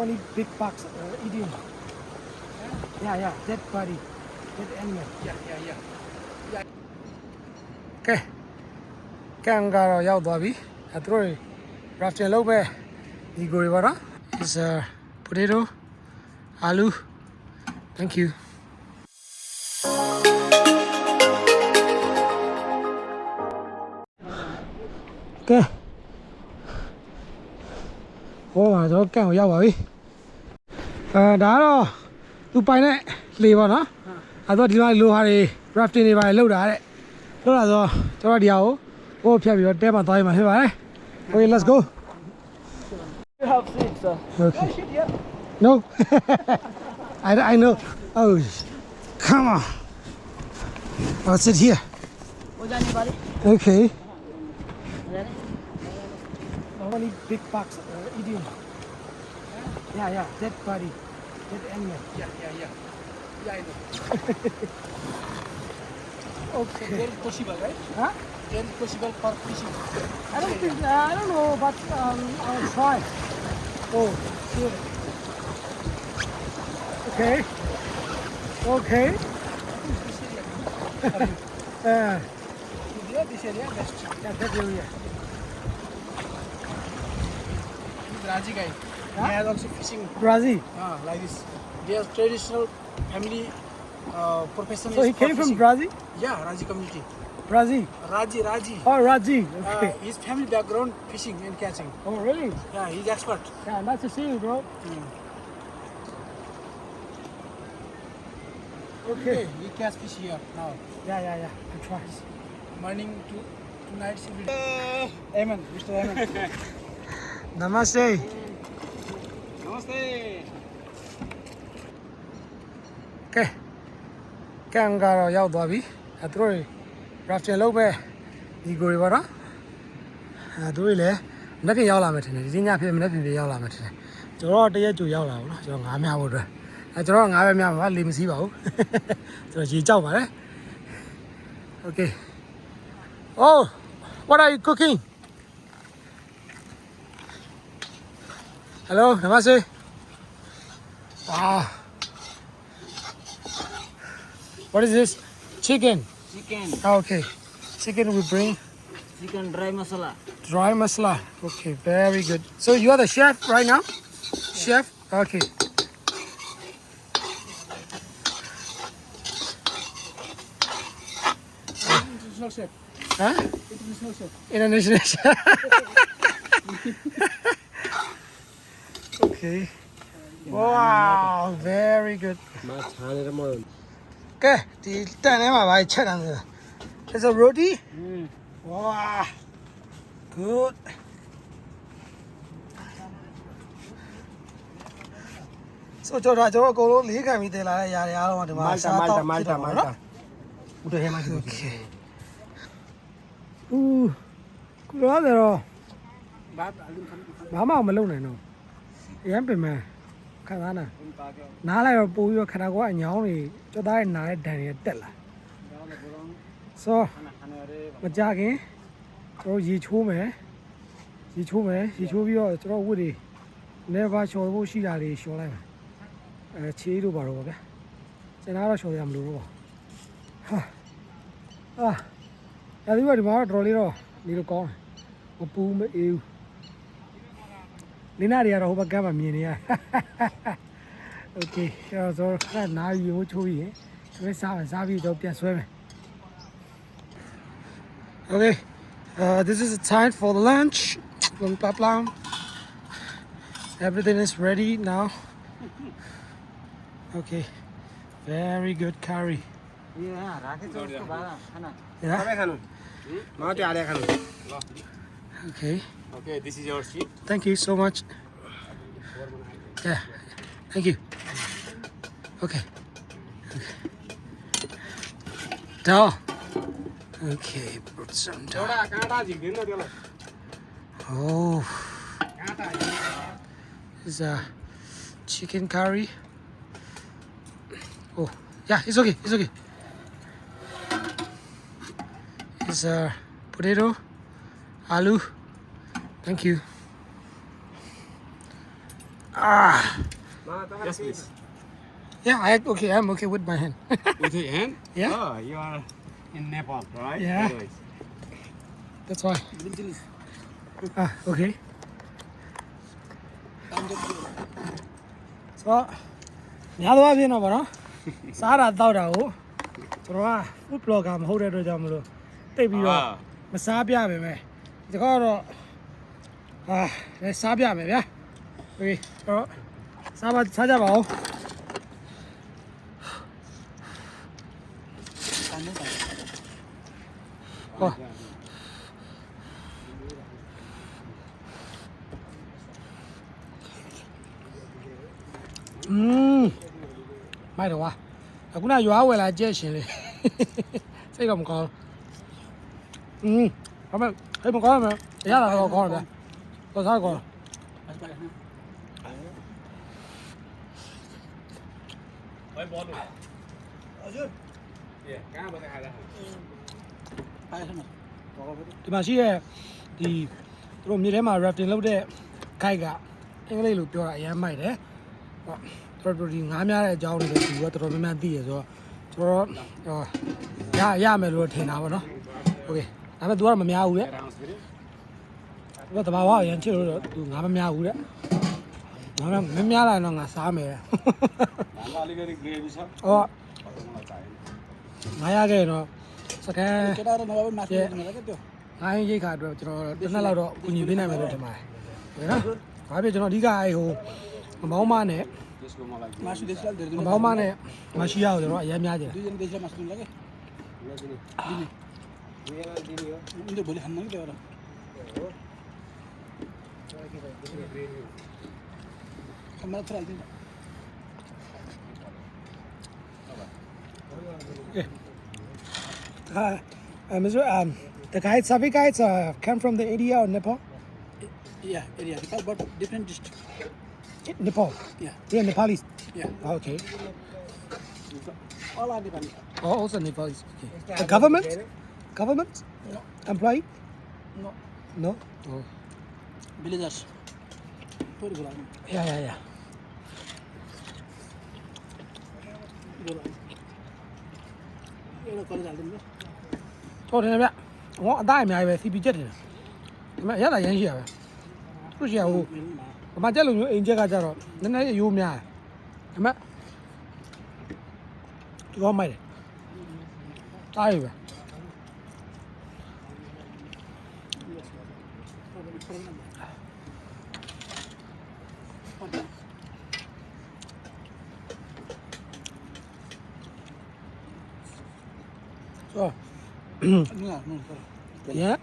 Only big bugs uh, eating. Yeah, yeah, dead body, dead animal. Yeah, yeah, yeah. ကဲကန်ကတော့ရောက်သွားပြီအဲသူတို့တွေ rafting လုပ်မဲ့ဒီကိုတွေပါတော့ is a potato aloo thank you ကဲ ဟောပါတော့ကန်ကိုရောက်ပါပြီအဲဒါကတော့သူပိုင်တဲ့လေပါနော်အဲတော့ဒီမှာလိုဟာတွေ rafting တွေပါလေလောက်တာတဲ့ လို့လာဆိုကျွန်တော်ဒီဟာကိုဟိုဖြတ်ပြီးတော့တဲမှာသွားရမှာဖြစ်ပါတယ် Okay let's go You have six, sir. Okay No I I know Oh come on I'll sit here Wo jane wale? Okay Jane? Normally big bugs uh, eating Yeah yeah dead body dead animal Yeah, yeah, yeah. Yeah, I know. Okay Very possible, right? Huh? Very possible for fishing. I don't think uh, I don't know but um, I'll try Oh shit Okay Okay uh, This area, this area best. Yeah, that area. This Raji guy. Huh? He has also fishing Brazil. uh, like this. They are traditional family uh, profession. So he came from. Brazil? Yeah, Raji community. Brazil. Raji, Raji. Oh, Raji. Uh, Okay. his family background fishing and catching. oh, really? Yeah, he's expert. Yeah, nice to see you, bro. Mm. Okay. he catch fish here now. Yeah, yeah, yeah. I try. Morning to, to night day. Amen, Mr. Amen. Namaste. नमस्ते ။ကဲကံကတော့ရောက်သွားပြီ။အဲသူတို့ rafting လုပ်ပဲဒီကိုတွေပါတော့။အဲသူတို့လည်းမနေ့ကရောက်လာမယ်ထင်တယ်ဒီညဖြစ်မနေ့ဖြစ်ရောက်လာမယ်ထင်တယ်။ကျွန်တော်တရက်ကြိုရောက်လာဘူးနော်ကျွန်တော်ငါးမြဖို့အတွက်။အဲကျွန်တော်ငါးပဲမြပါလေမစည်းပါဘူး။ကျွန်တော်ရေကြောက်ပါလေ။ Okay. Oh, what are you cooking? Hello namaste Wow What is this? Chicken. Chicken, Ah, okay. Chicken we bring chicken dry masala. dry masala. Okay, very good. So you are the chef right now? Chef? Okay. International chef. Huh? International chef. International chef. Okay. Wow, very good. Okay, thì tên em mà bài chết ăn rồi. Thế là Rudy. Wow, good. So cho ra cho cô luôn lý cái mình thế là nhà nhà mà được mà sao tao Malta Malta Malta. Udah hemat itu. Oke. Uh, kurang ada loh. Bapa, bapa mau melung nih no. ရင်ပြင်မယ်ခံစားနာဘူးပါကြောနားလိုက်တော့ပို့ပြီးတော့ခန္ဓာကိုယ်ကအညောင်းတွေကြောသားရဲ့နားရဲ့ဒဏ်တွေတက်လာဒါလည်းဘောလုံးဆိုခဏခဏရဲမကြခင်ကျွန်တော်ရေချိုးမယ်ရေချိုးမယ်ရေချိုးပြီးတော့ကျွန်တော်ဝတ်တွေ never လျှော်ဖို့ရှိတာလေးလျှော်လိုက်မယ်အဲချေးတို့ပါတော့ဗျာကျွန်တော်ကတော့လျှော်ရမလို့ပေါ့ဟာအာအဲဒီကဒီမှာတော့တော်လေးတော့နေလို့ကောင်းတယ်မပူမအေးဘူး လင်းနာတွေကတော့ဟိုဘက်ကမှမြင်နေရ โอเคအဲ့တော့ခဏနားယူချိုးပြီးရင်ဆွဲစားမယ်စားပြီးတော့ပြန်ဆွဲမယ် Okay, uh, this is the time for the lunch. Blah, blah, blah. Everything is ready now. Okay, very good curry. ဒီဟာရာခေကျော်ကဘာခဏ Yeah. ပဲခဏမတော်ရခဏ Okay. Okay, this is your sheet. Thank you so much. Yeah, thank you. Okay. Da. Okay, put some da. Oh. It's a chicken curry. Oh, yeah, it's okay, it's okay. It's a potato, aloo. Thank you. Ah. Yes, please. Yeah, I okay. I'm okay with my hand. With your hand? Yeah. Oh, you are in Nepal, right? Yeah. Always. That's why. Green chilies. Ah, okay. I'm just ဆိုတော့များသောအားဖြင့်တော့ဗောနော်စားတာတောက်တာကိုကျွန်တော်က food blogger မဟုတ်တဲ့အတွက်ကြောင့်မလို့တိတ်ပြီးတော့ Ah. မစားပြမယ်ပဲဒီကောတော့ အာလည်းစားပြမယ်ဗျာโอเคအဲ့တော့စားပါစားကြပါဦး kind of ဟောอืมမိုက်တော့ဝါအခုနရွာဝယ်လာကြက်ရှင်လေစိတ်တော့မကောင်းอืมဘာမှဟဲ့မကောင်းမယ်ရတာတော့ကောင်းတယ်ဗျာ Vad sa du? Vad är bollen? Azur. Ja, kan man det här? ဒီမှာရှိတဲ့ဒီသူတို့မြေထဲမှာ rafting လုပ်တဲ့ခိုက်ကအင်္ဂလိပ်လိုပြောတာအရင်မိုက်တယ်။ဟောတော်တော်ဒီငားများတဲ့အကြောင်းတွေကိုသူကတော်တော်များများသိရဆိုတော့ကျွန်တော်ရရမယ်လို့ထင်တာပေါ့နော်။ Okay ဒါပေမဲ့ तू ကတော့မများဘူးလေ။ သူကတဘာဝအရင်ချစ်လို့တော့ तू ငါမများဘူးတဲ့ငါမမများလာရင်တော့ငါစားမယ်တဲ့ Nanda aligari gravy sa. ဟော Pag mga tayo. ငါရခဲ့ရင်တော့စကန် Kita ada nawawi mas Yeah. ni lagi tu. ငါးရင်ရိတ်ခါအတွက်ကျွန်တော်တစ်နှစ်လောက်တော့ကူညီပေးနိုင်မယ်လို့ထင်ပါတယ်ဟုတ်ကဲ့နော်ဘာဖြစ်ကျွန်တော်အဓိကအဲဟိုမမောင်းမနဲ့ Just go mga like. Mas dia sudah dari မမောင်းမနဲ့မရှိရအောင်ကျွန်တော်အရင်များကြတယ် Dia jadi dia mas ni lagi. Ini. Ini boleh hanam dia orang. Kamera teral dia. Uh, uh, Mr. Um, the guides, Sabi guides uh, come from the India or Nepal? Yeah, area Nepal, but different district. Nepal. Yeah, They are Nepalese. yeah. Okay. All are different. Oh, also Nepalese. Okay. The government? Government? No, Employee? no. No. Oh. Villagers. Puri bola. Yeah, yeah, yeah. Bola. Ini kalau jalan ni. ဟုတ်တယ်ဗျ။ဟောအသားအများကြီးပဲ CP ချက်တယ်။ဒီမှာရတာရမ်းရှိရပဲ။သူရှိရဟို Ini mah. ဗမာချက်လိုမျိုးအိမ်ချက်ကကြတော့နည်းနည်းလေးအယိုးများတယ်။ဒါပေမဲ့ဒီကောင်းမိုက်တယ်။တားရပဲ ဆိုတော့ Ini lah, ni. ရန်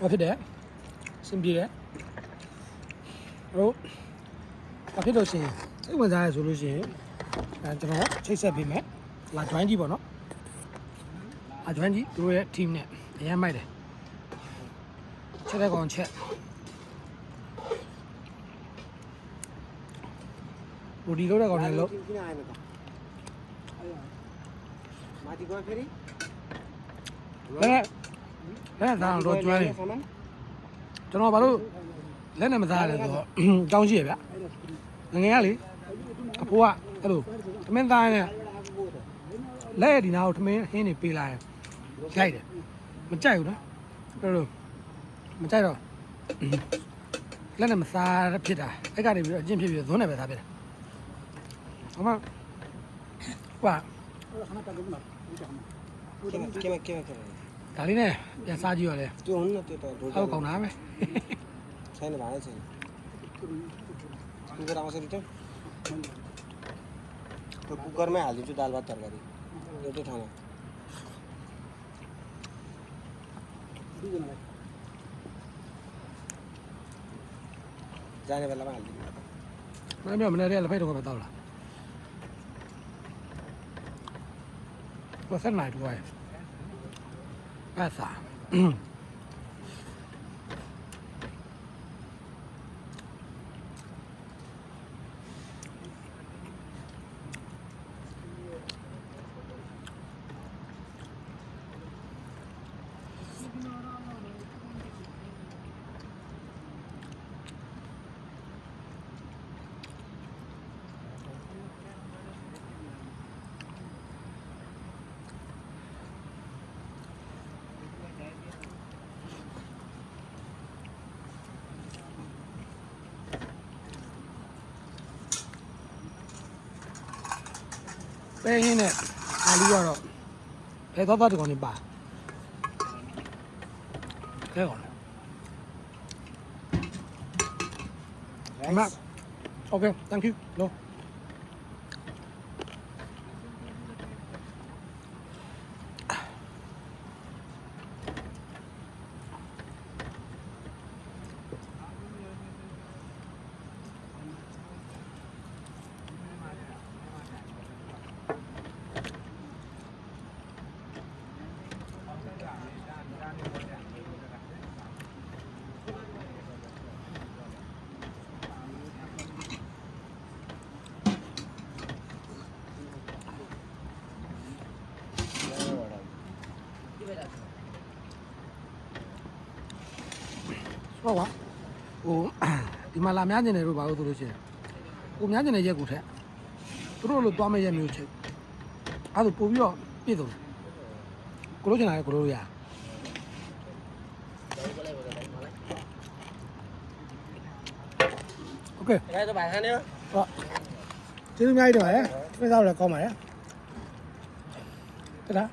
ဘာဖြစ်တယ်စင်ပြေတယ်ဟုတ်ဘာဖြစ်လို့ရှိရင်စိတ်ဝင်စားရဆိုလို့ရှိရင်အဲကျွန်တော်ချိတ်ဆက်ပေးမယ်လာ join ကြည့်ပေါ့နော်လာ join ကြည့်သူတို့ရဲ့ team နဲ့အရင်မိုက်တယ်ချက်တဲ့ကောင်ချက်ဘူဒီလို့တဲ့ကောင်လည်းလို့ माथि गयो फेरि လက်လက်သားတော့ကျွမ်းတယ် सामान ကျွန်တော်ဘာလို့လက်နဲ့မစားရလဲဆိုတော့ တောင်းရှိရဗျငငယ်ကလေအဖိုးကအဲ့လိုသမင်းသားနဲ့လက်ရဒီနာကိုသမင်းဟင်းနေပေးလိုက်ရင်ရိုက်တယ်မကြိုက်ဘူးနော်အဲ့လိုမကြိုက်တော့ လက်နဲ့မစားရဖြစ်တာအဲ့ကနေပြီးတော့အကျင့်ဖြစ်ပြီးတော့ဇွန်းနဲ့ပဲစားဖြစ်တာဟောမကွာ 달리네 야 싸지요래 또 혼나 또 하고 가나메 차이는 많아 차이 कुकर आवे छै तो कुकर में कुकरमै हालिदिन्छु दाल भात तरकारी एउटै ठाउँमा जाने बेलामा मैं भी भने रेल फाइटको दाउला ก็สั้นหลยด้วยแภาสาม ပဲဟင်းနဲ့အာလူကတော့ဘယ်တော့တော့ဒီကောင်နေပါခဲကောင်အမ Okay, thank you. No. ဆိုတော့ဟိုဒီမှာလာများနေတယ်လို့ဘာလို့ဆိုလို့ရှိရင်ကိုများနေတဲ့ရက်ကိုထက်သူတို့လိုသွားမဲ့ရက်မျိုးချက်အဲ့ဒါပို့ပြီးတော့ပြည့်စုံတယ်ကိုလိုချင်တာလည်းကိုလိုရโอเค cái tôi bán hàng nữa ဟုတ်ကျေးဇူးအများကြီးတော့ရယ်ပြည့်စားလို့လည်းကောင်းပါရဲ့တဒါ